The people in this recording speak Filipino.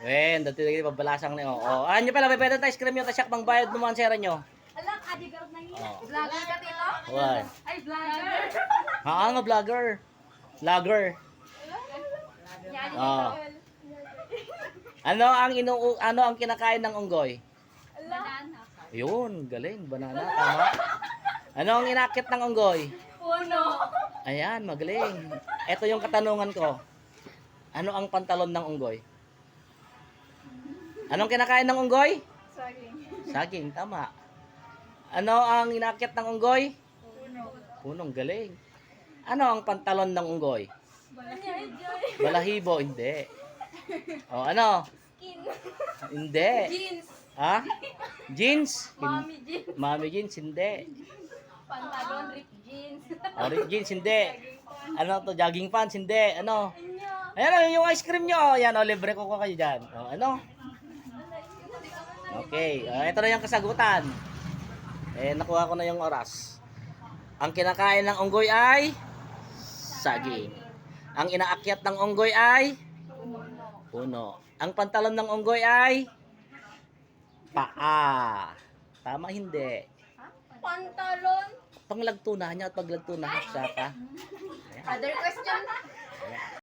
Wen, dati lagi pabalasang ni oh. Oh, anyo pala pwede tayo ice cream yung tasyak bang bayad mo man sera nyo. Alam, adigaw na yun. Oh. Vlogger ka, Tito? Wan. Ay, vlogger. Ha, nga vlogger. Vlogger. Yan, Oh. Ano ang inu ano ang kinakain ng unggoy? Banana. Yun, galing, banana tama. Ano ang inakit ng unggoy? Puno. Ayan, magaling. Ito yung katanungan ko. Ano ang pantalon ng unggoy? Anong kinakain ng unggoy? Sorry. Saging, tama. Ano ang inakit ng unggoy? Puno. Punong galing. Ano ang pantalon ng unggoy? Joy. Balahibo, hindi. O ano? Skin. Hindi. Jeans. Ha? Jeans? Mommy jeans. Mami jeans, hindi. Pantalon, rip jeans. Orange jeans, hindi. Ano to? Jogging pants, hindi. Ano? Anya. Ayan o, yung ice cream nyo. Ayan o, libre ko ko kayo dyan. O, ano? Okay, ah, ito na yung kasagutan. Eh, nakuha ko na yung oras. Ang kinakain ng unggoy ay saging. Ang inaakyat ng unggoy ay puno. Ang pantalon ng unggoy ay paa. Tama hindi. Pantalon. Panglagto na niya at paglagto na siya ka. Other question.